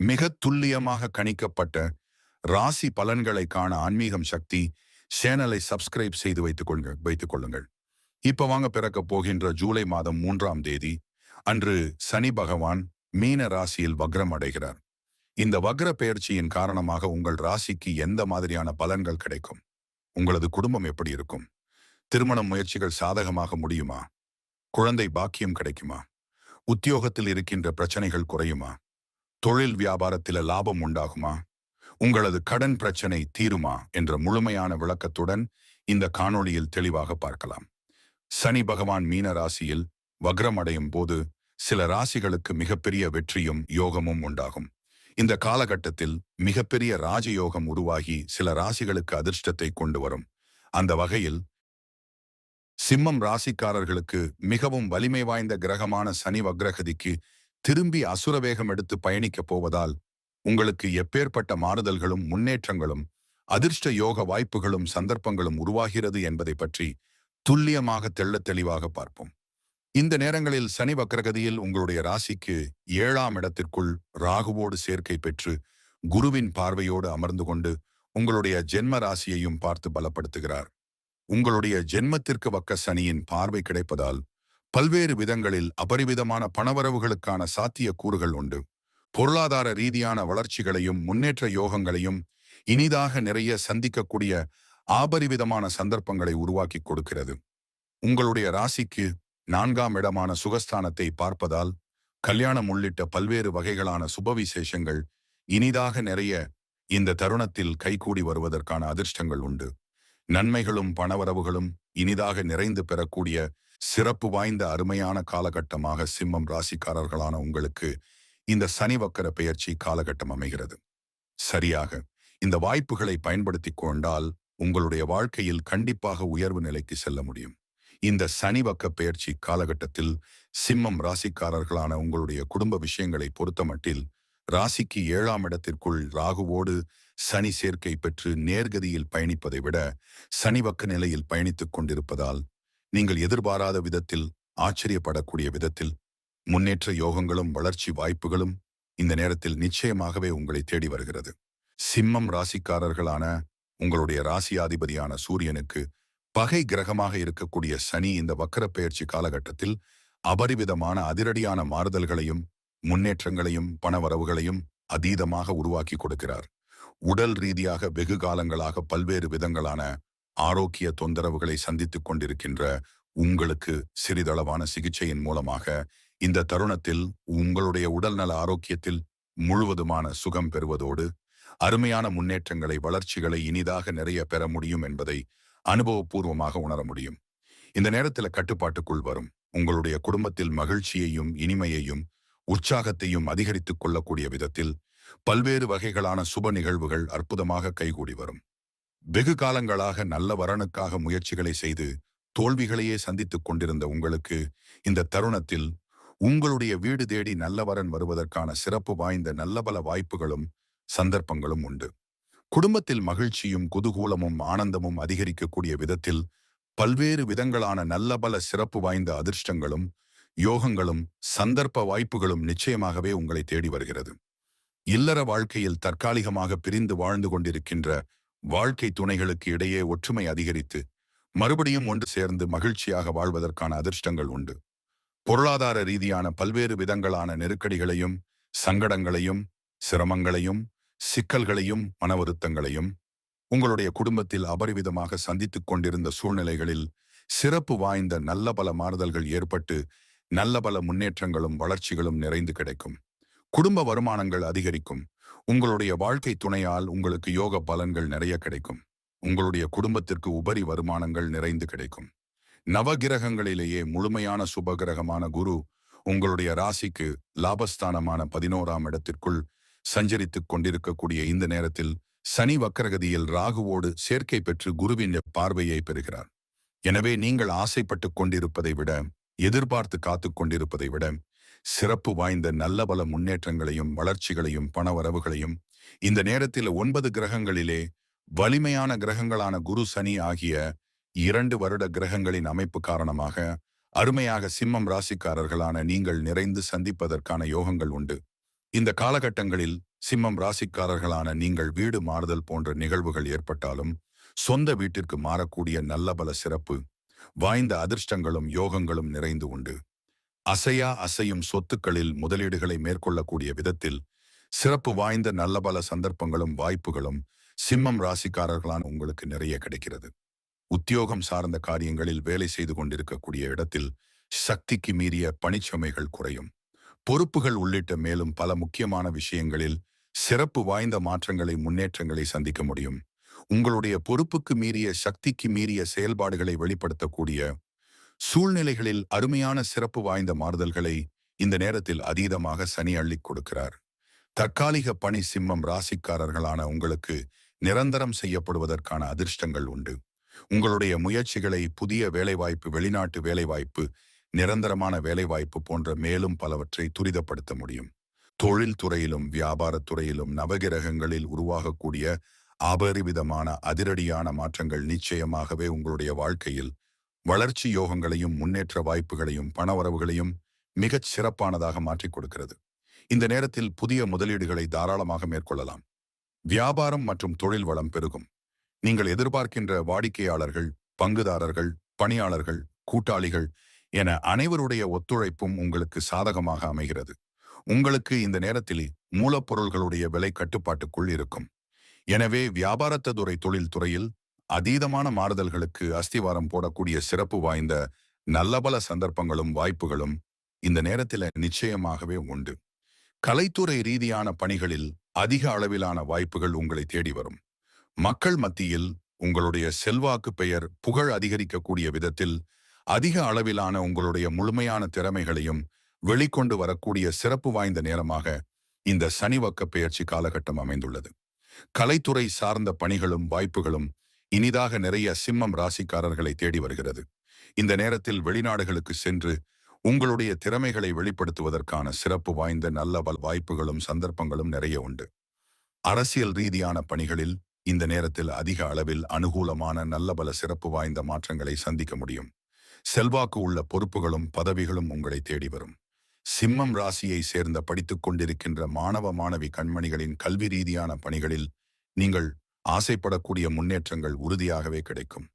மிக துல்லியமாக கணிக்கப்பட்ட ராசி பலன்களை காண ஆன்மீகம் சக்தி சேனலை சப்ஸ்கிரைப் செய்து வைத்துக் கொள்ளுங்க வைத்துக் கொள்ளுங்கள். இப்ப வாங்க பிறக்க போகின்ற ஜூலை மாதம் மூன்றாம் தேதி அன்று சனி பகவான் மீன ராசியில் வக்ரம் அடைகிறார். இந்த வக்ர பெயர்ச்சியின் காரணமாக உங்கள் ராசிக்கு எந்த மாதிரியான பலன்கள் கிடைக்கும்? உங்களது குடும்பம் எப்படி இருக்கும்? திருமண முயற்சிகள் சாதகமாக முடியுமா? குழந்தை பாக்கியம் கிடைக்குமா? உத்தியோகத்தில் இருக்கின்ற பிரச்சனைகள் குறையுமா? தொழில் வியாபாரத்தில லாபம் உண்டாகுமா? உங்களது கடன் பிரச்சனை தீருமா? என்ற முழுமையான விளக்கத்துடன் இந்த காணொளியில் தெளிவாக பார்க்கலாம். சனி பகவான் மீன ராசியில் வக்ரமடையும் போது சில ராசிகளுக்கு மிகப்பெரிய வெற்றியும் யோகமும் உண்டாகும். இந்த காலகட்டத்தில் மிகப்பெரிய ராஜயோகம் உருவாகி சில ராசிகளுக்கு அதிர்ஷ்டத்தை கொண்டு வரும். அந்த வகையில் சிம்மம் ராசிக்காரர்களுக்கு மிகவும் வலிமை வாய்ந்த கிரகமான சனி வக்ரகதிக்கு திரும்பி அசுரவேகம் எடுத்து பயணிக்கப் போவதால் உங்களுக்கு எப்பேற்பட்ட மாறுதல்களும் முன்னேற்றங்களும் அதிர்ஷ்ட யோக வாய்ப்புகளும் சந்தர்ப்பங்களும் உருவாகிறது என்பதை பற்றி துல்லியமாக தெள்ளத் தெளிவாக பார்ப்போம். இந்த நேரங்களில் சனி வக்கரகதியில் உங்களுடைய ராசிக்கு ஏழாம் இடத்திற்குள் ராகுவோடு சேர்க்கை பெற்று குருவின் பார்வையோடு அமர்ந்து கொண்டு உங்களுடைய ஜென்ம ராசியையும் பார்த்து பலப்படுத்துகிறார். உங்களுடைய ஜென்மத்திற்கு வக்க சனியின் பார்வை கிடைப்பதால் பல்வேறு விதங்களில் அபரிவிதமான பணவரவுகளுக்கான சாத்திய கூறுகள் உண்டு. பொருளாதார ரீதியான வளர்ச்சிகளையும் முன்னேற்ற யோகங்களையும் இனிதாக நிறைய சந்திக்கக்கூடிய ஆபரிவிதமான சந்தர்ப்பங்களை உருவாக்கி கொடுக்கிறது. உங்களுடைய ராசிக்கு நான்காம் இடமான சுகஸ்தானத்தை பார்ப்பதால் கல்யாணம் உள்ளிட்ட பல்வேறு வகைகளான சுபவிசேஷங்கள் இனிதாக நிறைய இந்த தருணத்தில் கைகூடி வருவதற்கான அதிர்ஷ்டங்கள் உண்டு. நன்மைகளும் பணவரவுகளும் இனிதாக நிறைந்து பெறக்கூடிய சிறப்பு வாய்ந்த அருமையான காலகட்டமாக சிம்மம் ராசிக்காரர்களான உங்களுக்கு இந்த சனி வக்கர பெயர்ச்சி காலகட்டம் அமைகிறது. சரியாக இந்த வாய்ப்புகளை பயன்படுத்தி கொண்டால் உங்களுடைய வாழ்க்கையில் கண்டிப்பாக உயர்வு நிலைக்கு செல்ல முடியும். இந்த சனி வக்க பெயர்ச்சி காலகட்டத்தில் சிம்மம் ராசிக்காரர்களான உங்களுடைய குடும்ப விஷயங்களை பொறுத்தமட்டில் ராசிக்கு ஏழாம் இடத்திற்குள் ராகுவோடு சனி சேர்க்கை பெற்று நேர்கதியில் பயணிப்பதை விட சனி வக்க நிலையில் பயணித்துக் கொண்டிருப்பதால் நீங்கள் எதிர்பாராத விதத்தில் ஆச்சரியப்படக்கூடிய விதத்தில் முன்னேற்ற யோகங்களும் வளர்ச்சி வாய்ப்புகளும் இந்த நேரத்தில் நிச்சயமாகவே உங்களை தேடி வருகிறது. சிம்மம் ராசிக்காரர்களான உங்களுடைய ராசியாதிபதியான சூரியனுக்கு பகை கிரகமாக இருக்கக்கூடிய சனி இந்த வக்கர பெயர்ச்சி காலகட்டத்தில் அபரிவிதமான அதிரடியான மாறுதல்களையும் முன்னேற்றங்களையும் பணவரவுகளையும் அதீதமாக உருவாக்கி கொடுக்கிறார். உடல் ரீதியாக வெகு காலங்களாக பல்வேறு விதங்களான ஆரோக்கிய தொந்தரவுகளை சந்தித்துக் கொண்டிருக்கின்ற உங்களுக்கு சிறிதளவான சிகிச்சையின் மூலமாக இந்த தருணத்தில் உங்களுடைய உடல்நல ஆரோக்கியத்தில் முழுவதுமான சுகம் பெறுவதோடு அருமையான முன்னேற்றங்களை வளர்ச்சிகளை இனிதாக நிறைய பெற முடியும் என்பதை அனுபவபூர்வமாக உணர முடியும். இந்த நேரத்தில் கட்டுப்பாட்டுக்குள் வரும். உங்களுடைய குடும்பத்தில் மகிழ்ச்சியையும் இனிமையையும் உற்சாகத்தையும் அதிகரித்துக் கொள்ளக்கூடிய விதத்தில் பல்வேறு வகைகளான சுப நிகழ்வுகள் அற்புதமாக கைகூடி வரும். வெகு காலங்களாக நல்ல வரனுக்காக முயற்சிகளை செய்து தோல்விகளையே சந்தித்துக் கொண்டிருந்த உங்களுக்கு இந்த தருணத்தில் உங்களுடைய வீடு தேடி நல்லவரன் வருவதற்கான சிறப்பு வாய்ந்த நல்லபல வாய்ப்புகளும் சந்தர்ப்பங்களும் உண்டு. குடும்பத்தில் மகிழ்ச்சியும் குதூகூலமும் ஆனந்தமும் அதிகரிக்கக்கூடிய விதத்தில் பல்வேறு விதங்களான நல்ல பல சிறப்பு வாய்ந்த அதிர்ஷ்டங்களும் யோகங்களும் சந்தர்ப்ப வாய்ப்புகளும் நிச்சயமாகவே உங்களை தேடி வருகிறது. இல்லற வாழ்க்கையில் தற்காலிகமாக பிரிந்து வாழ்ந்து கொண்டிருக்கின்ற வாழ்க்கை துணைகளுக்கு இடையே ஒற்றுமை அதிகரித்து மறுபடியும் ஒன்று சேர்ந்து மகிழ்ச்சியாக வாழ்வதற்கான அதிர்ஷ்டங்கள் உண்டு. பொருளாதார ரீதியான பல்வேறு விதங்களான நெருக்கடிகளையும் சங்கடங்களையும் சிரமங்களையும் சிக்கல்களையும் மனவருத்தங்களையும் உங்களுடைய குடும்பத்தில் அபரிவிதமாக சந்தித்துக் கொண்டிருந்த சூழ்நிலைகளில் சிறப்பு வாய்ந்த நல்ல பல மாறுதல்கள் ஏற்பட்டு நல்ல பல முன்னேற்றங்களும் வளர்ச்சிகளும் நிறைந்து கிடைக்கும். குடும்ப வருமானங்கள் அதிகரிக்கும். உங்களுடைய வாழ்க்கை துணையால் உங்களுக்கு யோக பலன்கள் நிறைய கிடைக்கும். உங்களுடைய குடும்பத்திற்கு உபரி வருமானங்கள் நிறைந்து கிடைக்கும். நவகிரகங்களிலேயே முழுமையான சுபகிரகமான குரு உங்களுடைய ராசிக்கு லாபஸ்தானமான பதினோராம் இடத்திற்குள் சஞ்சரித்துக் கொண்டிருக்கக்கூடிய இந்த நேரத்தில் சனி வக்கரகதியில் ராகுவோடு சேர்க்கை பெற்று குருவின் பார்வையை பெறுகிறார். எனவே நீங்கள் ஆசைப்பட்டுக் கொண்டிருப்பதை விட எதிர்பார்த்து காத்து கொண்டிருப்பதை விட சிறப்பு வாய்ந்த நல்ல பல முன்னேற்றங்களையும் வளர்ச்சிகளையும் பணவரவுகளையும் இந்த நேரத்தில் ஒன்பது கிரகங்களிலே வலிமையான கிரகங்களான குரு சனி ஆகிய இரண்டு வருட கிரகங்களின் அமைப்பு காரணமாக அருமையாக சிம்மம் ராசிக்காரர்களான நீங்கள் நிறைந்து சந்திப்பதற்கான யோகங்கள் உண்டு. இந்த காலகட்டங்களில் சிம்மம் ராசிக்காரர்களான நீங்கள் வீடு மாறுதல் போன்ற நிகழ்வுகள் ஏற்பட்டாலும் சொந்த வீட்டிற்கு மாறக்கூடிய நல்ல பல சிறப்பு வாய்ந்த அதிர்ஷ்டங்களும் யோகங்களும் நிறைந்து உண்டு. அசையா அசையும் சொத்துக்களில் முதலீடுகளை மேற்கொள்ளக்கூடிய விதத்தில் சிறப்பு வாய்ந்த நல்ல பல சந்தர்ப்பங்களும் வாய்ப்புகளும் சிம்மம் ராசிக்காரர்களான உங்களுக்கு நிறைய கிடைக்கிறது. உத்தியோகம் சார்ந்த காரியங்களில் வேலை செய்து கொண்டிருக்கக்கூடிய இடத்தில் சக்திக்கு மீறிய பணிச்சுமைகள் குறையும். பொறுப்புகள் உள்ளிட்ட மேலும் பல முக்கியமான விஷயங்களில் சிறப்பு வாய்ந்த மாற்றங்களை முன்னேற்றங்களை சந்திக்க முடியும். உங்களுடைய பொறுப்புக்கு மீறிய சக்திக்கு மீறிய செயல்பாடுகளை வெளிப்படுத்தக்கூடிய சூழ்நிலைகளில் அருமையான சிறப்பு வாய்ந்த மாறுதல்களை இந்த நேரத்தில் அதீதமாக சனி அள்ளி கொடுக்கிறார். தற்காலிக பணி சிம்மம் ராசிக்காரர்களான உங்களுக்கு நிரந்தரம் செய்யப்படுவதற்கான அதிர்ஷ்டங்கள் உண்டு. உங்களுடைய முயற்சிகளை புதிய வேலைவாய்ப்பு வெளிநாட்டு வேலைவாய்ப்பு நிரந்தரமான வேலைவாய்ப்பு போன்ற மேலும் பலவற்றை துரிதப்படுத்த முடியும். தொழில் துறையிலும் வியாபாரத் துறையிலும் நவகிரகங்களில் உருவாகக்கூடிய அபரிவிதமான அதிரடியான மாற்றங்கள் நிச்சயமாகவே உங்களுடைய வாழ்க்கையில் வளர்ச்சி யோகங்களையும் முன்னேற்ற வாய்ப்புகளையும் பணவரவுகளையும் மிகச் சிறப்பானதாக மாற்றிக் கொடுக்கிறது. இந்த நேரத்தில் புதிய முதலீடுகளை தாராளமாக மேற்கொள்ளலாம். வியாபாரம் மற்றும் தொழில் வளம் பெருகும். நீங்கள் எதிர்பார்க்கின்ற வாடிக்கையாளர்கள் பங்குதாரர்கள் பணியாளர்கள் கூட்டாளிகள் என அனைவருடைய ஒத்துழைப்பும் உங்களுக்கு சாதகமாக அமைகிறது. உங்களுக்கு இந்த நேரத்தில் மூலப்பொருள்களுடைய விலை கட்டுப்பாட்டுக்குள் இருக்கும். எனவே வியாபாரத்த துறை தொழில்துறையில் அதீதமான மாறுதல்களுக்கு அஸ்திவாரம் போடக்கூடிய சிறப்பு வாய்ந்த நல்லபல சந்தர்ப்பங்களும் வாய்ப்புகளும் இந்த நேரத்தில் நிச்சயமாகவே உண்டு. கலைத்துறை ரீதியான பணிகளில் அதிக அளவிலான வாய்ப்புகள் உங்களை தேடி வரும். மக்கள் மத்தியில் உங்களுடைய செல்வாக்கு பெயர் புகழ் அதிகரிக்கக்கூடிய விதத்தில் அதிக அளவிலான உங்களுடைய முழுமையான திறமைகளையும் வெளிக்கொண்டு வரக்கூடிய சிறப்பு வாய்ந்த நேரமாக இந்த சனிவக்க பெயர்ச்சி காலகட்டம் அமைந்துள்ளது. கலைத்துறை சார்ந்த பணிகளும் வாய்ப்புகளும் இனிதாக நிறைய சிம்மம் ராசிக்காரர்களை தேடி வருகிறது. இந்த நேரத்தில் வெளிநாடுகளுக்கு சென்று உங்களுடைய திறமைகளை வெளிப்படுத்துவதற்கான சிறப்பு வாய்ந்த நல்ல பல வாய்ப்புகளும் சந்தர்ப்பங்களும் நிறைய உண்டு. அரசியல் ரீதியான பணிகளில் இந்த நேரத்தில் அதிக அளவில் அனுகூலமான நல்ல பல சிறப்பு வாய்ந்த மாற்றங்களை சந்திக்க முடியும். செல்வாக்கு உள்ள பொறுப்புகளும் பதவிகளும் உங்களை தேடி வரும். சிம்மம் ராசியை சேர்ந்த படித்துக் கொண்டிருக்கின்ற மாணவ மாணவி கண்மணிகளின் கல்வி ரீதியான பணிகளில் நீங்கள் ஆசைப்படக்கூடிய முன்னேற்றங்கள் உறுதியாகவே கிடைக்கும்.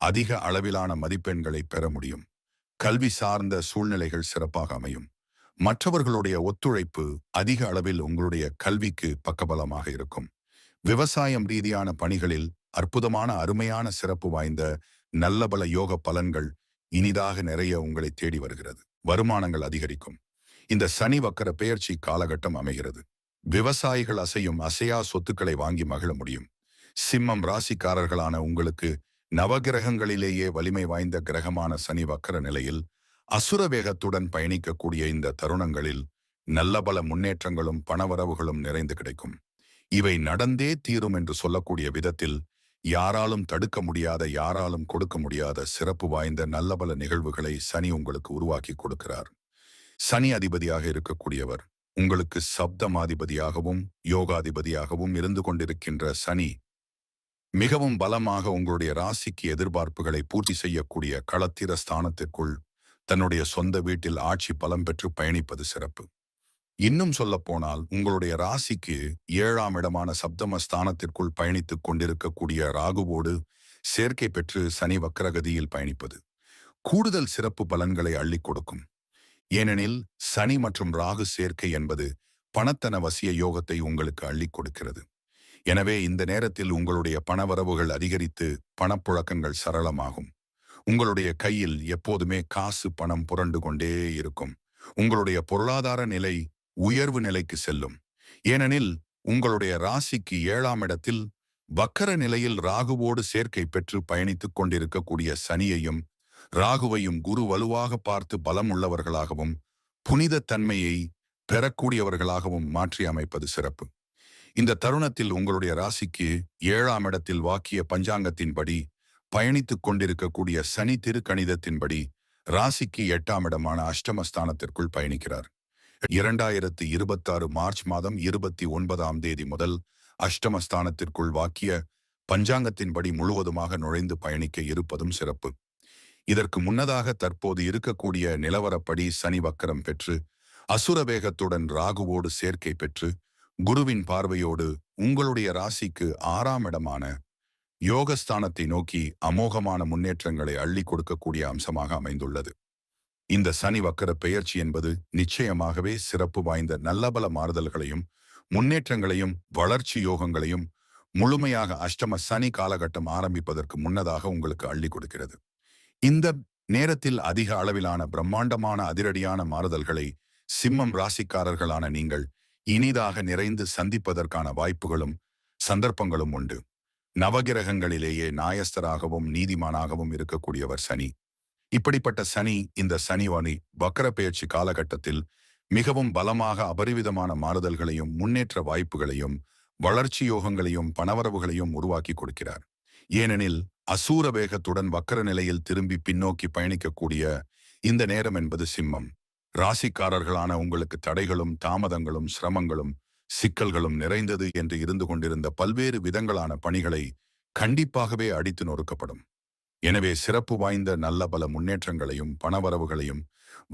அதிக அளவிலான மதிப்பெண்களை பெற முடியும். கல்வி சார்ந்த சூழ்நிலைகள் சிறப்பாக அமையும். மற்றவர்களுடைய ஒத்துழைப்பு அதிக அளவில் உங்களுடைய கல்விக்கு பக்கபலமாக இருக்கும். விவசாயம் ரீதியான பணிகளில் அற்புதமான அருமையான சிறப்பு வாய்ந்த நல்ல பல யோக பலன்கள் இனிதாக நிறைய உங்களை தேடி வருகிறது. வருமானங்கள் அதிகரிக்கும். இந்த சனி வக்கர பெயர்ச்சி காலகட்டம் அமைகிறது. விவசாயிகள் அசையும் அசையா சொத்துக்களை வாங்கி மகிழ முடியும். சிம்மம் ராசிக்காரர்களான உங்களுக்கு நவகிரகங்களிலேயே வலிமை வாய்ந்த கிரகமான சனி வக்கர நிலையில் அசுர வேகத்துடன் பயணிக்கக்கூடிய இந்த தருணங்களில் நல்ல பல முன்னேற்றங்களும் பணவரவுகளும் நிறைந்து கிடைக்கும். இவை நடந்தே தீரும் என்று சொல்லக்கூடிய விதத்தில் யாராலும் தடுக்க முடியாத யாராலும் கொடுக்க முடியாத சிறப்பு வாய்ந்த நல்ல பல நிகழ்வுகளை சனி உங்களுக்கு உருவாக்கி கொடுக்கிறார். சனி அதிபதியாக இருக்கக்கூடியவர் உங்களுக்கு சப்தமாதிபதியாகவும் யோகாதிபதியாகவும் இருந்து கொண்டிருக்கின்ற சனி மிகவும் பலமாக உங்களுடைய ராசிக்கு எதிர்பார்ப்புகளை பூர்த்தி செய்யக்கூடிய களத்திர ஸ்தானத்திற்குள் தன்னுடைய சொந்த வீட்டில் ஆட்சி பலம் பெற்று பயணிப்பது சிறப்பு. இன்னும் சொல்லப்போனால் உங்களுடைய ராசிக்கு ஏழாம் இடமான சப்தம ஸ்தானத்திற்குள் பயணித்துக் கொண்டிருக்கக்கூடிய ராகுவோடு சேர்க்கை பெற்று சனி வக்கரகதியில் பயணிப்பது கூடுதல் சிறப்பு பலன்களை அள்ளிக் கொடுக்கும். ஏனெனில் சனி மற்றும் ராகு சேர்க்கை என்பது பணத்தன வசிய யோகத்தை உங்களுக்கு அள்ளிக் கொடுக்கிறது. எனவே இந்த நேரத்தில் உங்களுடைய பணவரவுகள் அதிகரித்து பணப்புழக்கங்கள் சரளமாகும். உங்களுடைய கையில் எப்போதுமே காசு பணம் புரண்டு கொண்டே இருக்கும். உங்களுடைய பொருளாதார நிலை உயர்வு நிலைக்கு செல்லும். ஏனெனில் உங்களுடைய ராசிக்கு ஏழாம் இடத்தில் வக்கர நிலையில் ராகுவோடு சேர்க்கை பெற்று பயணித்துக் கொண்டிருக்கக்கூடிய சனியையும் ராகுவையும் குரு வலுவாக பார்த்து பலம் உள்ளவர்களாகவும் புனித தன்மையை பெறக்கூடியவர்களாகவும் மாற்றி அமைப்பது சிறப்பு. இந்த தருணத்தில் உங்களுடைய ராசிக்கு ஏழாம் இடத்தில் வாக்கிய பஞ்சாங்கத்தின்படி பயணித்துக் கொண்டிருக்கக்கூடிய சனி திருக்கணிதத்தின்படி ராசிக்கு எட்டாம் இடமான அஷ்டமஸ்தானத்திற்குள் பயணிக்கிறார். இரண்டாயிரத்து இருபத்தாறு மார்ச் மாதம் இருபத்தி ஒன்பதாம் தேதி முதல் அஷ்டமஸ்தானத்திற்குள் வாக்கிய பஞ்சாங்கத்தின்படி முழுவதுமாக நுழைந்து பயணிக்க இருப்பதும் சிறப்பு. இதற்கு முன்னதாக தற்போது இருக்கக்கூடிய நிலவரப்படி சனி வக்கரம் பெற்று அசுர வேகத்துடன் ராகுவோடு சேர்க்கை பெற்று குருவின் பார்வையோடு உங்களுடைய ராசிக்கு ஆறாம் இடமான யோகஸ்தானத்தை நோக்கி அமோகமான முன்னேற்றங்களை அள்ளி கொடுக்கக்கூடிய அம்சமாக அமைந்துள்ளது. இந்த சனி வக்கர பெயர்ச்சி என்பது நிச்சயமாகவே சிறப்பு வாய்ந்த நல்லபல மாறுதல்களையும் முன்னேற்றங்களையும் வளர்ச்சி யோகங்களையும் முழுமையாக அஷ்டம சனி காலகட்டம் ஆரம்பிப்பதற்கு முன்னதாக உங்களுக்கு அள்ளி கொடுக்கிறது. இந்த நேரத்தில் அதிக அளவிலான பிரம்மாண்டமான அதிரடியான மாறுதல்களை சிம்மம் ராசிக்காரர்களான நீங்கள் இனிதாக நிறைந்து சந்திப்பதற்கான வாய்ப்புகளும் சந்தர்ப்பங்களும் உண்டு. நவகிரகங்களிலேயே நாயஸ்தராகவும் நீதிமானாகவும் இருக்கக்கூடியவர் சனி. இப்படிப்பட்ட சனி இந்த சனிவாணி வக்கர பெயர்ச்சி காலகட்டத்தில் மிகவும் பலமாக அபரிவிதமான மாறுதல்களையும் முன்னேற்ற வாய்ப்புகளையும் வளர்ச்சி யோகங்களையும் பணவரவுகளையும் உருவாக்கி கொடுக்கிறார். ஏனெனில் அசூர வேகத்துடன் வக்கர நிலையில் திரும்பி பின்னோக்கி பயணிக்கக்கூடிய இந்த நேரம் என்பது சிம்மம். ராசிக்காரர்களான உங்களுக்கு தடைகளும் தாமதங்களும் சிரமங்களும் சிக்கல்களும் நிறைந்தது என்று இருந்து கொண்டிருந்த பல்வேறு விதங்களான பணிகளை கண்டிப்பாகவே அடித்து நொறுக்கப்படும். எனவே சிறப்பு வாய்ந்த நல்ல பல முன்னேற்றங்களையும் பணவரவுகளையும்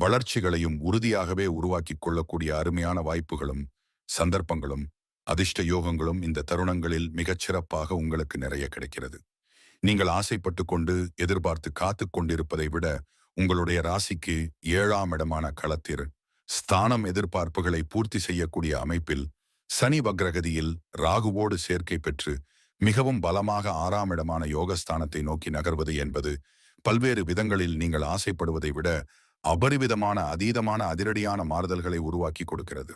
வளர்ச்சிகளையும் உறுதியாகவே உருவாக்கி கொள்ளக்கூடிய அருமையான வாய்ப்புகளும் சந்தர்ப்பங்களும் அதிர்ஷ்ட யோகங்களும் இந்த தருணங்களில் மிகச் சிறப்பாக உங்களுக்கு நிறைய கிடைக்கிறது. நீங்கள் ஆசைப்பட்டு கொண்டு எதிர்பார்த்து காத்து கொண்டிருப்பதை விட உங்களுடைய ராசிக்கு ஏழாம் இடமான களத்தில் ஸ்தானம் எதிர்பார்ப்புகளை பூர்த்தி செய்யக்கூடிய அமைப்பில் சனி வக்ரகதியில் ராகுவோடு சேர்க்கை பெற்று மிகவும் பலமாக ஆறாம் இடமான யோகஸ்தானத்தை நோக்கி நகர்வது என்பது பல்வேறு விதங்களில் நீங்கள் ஆசைப்படுவதை விட அபரிவிதமான அதீதமான அதிரடியான மாறுதல்களை உருவாக்கி கொடுக்கிறது.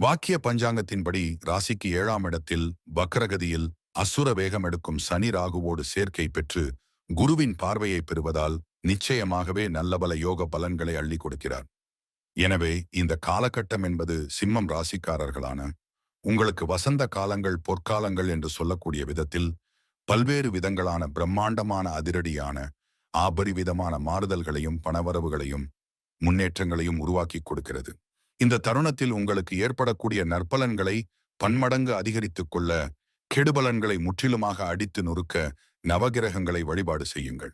வாக்கிய பஞ்சாங்கத்தின்படி ராசிக்கு ஏழாம் இடத்தில் வக்ரகதியில் அசுர வேகம் எடுக்கும் சனி ராகுவோடு சேர்க்கை பெற்று குருவின் பார்வையை பெறுவதால் நிச்சயமாகவே நல்லபல யோக பலன்களை அள்ளி கொடுக்கிறார். எனவே இந்த காலகட்டம் என்பது சிம்மம் ராசிக்காரர்களான உங்களுக்கு வசந்த காலங்கள் பொற்காலங்கள் என்று சொல்லக்கூடிய விதத்தில் பல்வேறு விதங்களான பிரம்மாண்டமான அதிரடியான ஆபரிவிதமான மாறுதல்களையும் பணவரவுகளையும் முன்னேற்றங்களையும் உருவாக்கி கொடுக்கிறது. இந்த தருணத்தில் உங்களுக்கு ஏற்படக்கூடிய நற்பலன்களை பன்மடங்கு அதிகரித்துக் கொள்ள கெடுபலன்களை முற்றிலுமாக அடித்து நொறுக்க நவகிரகங்களை வழிபாடு செய்யுங்கள்.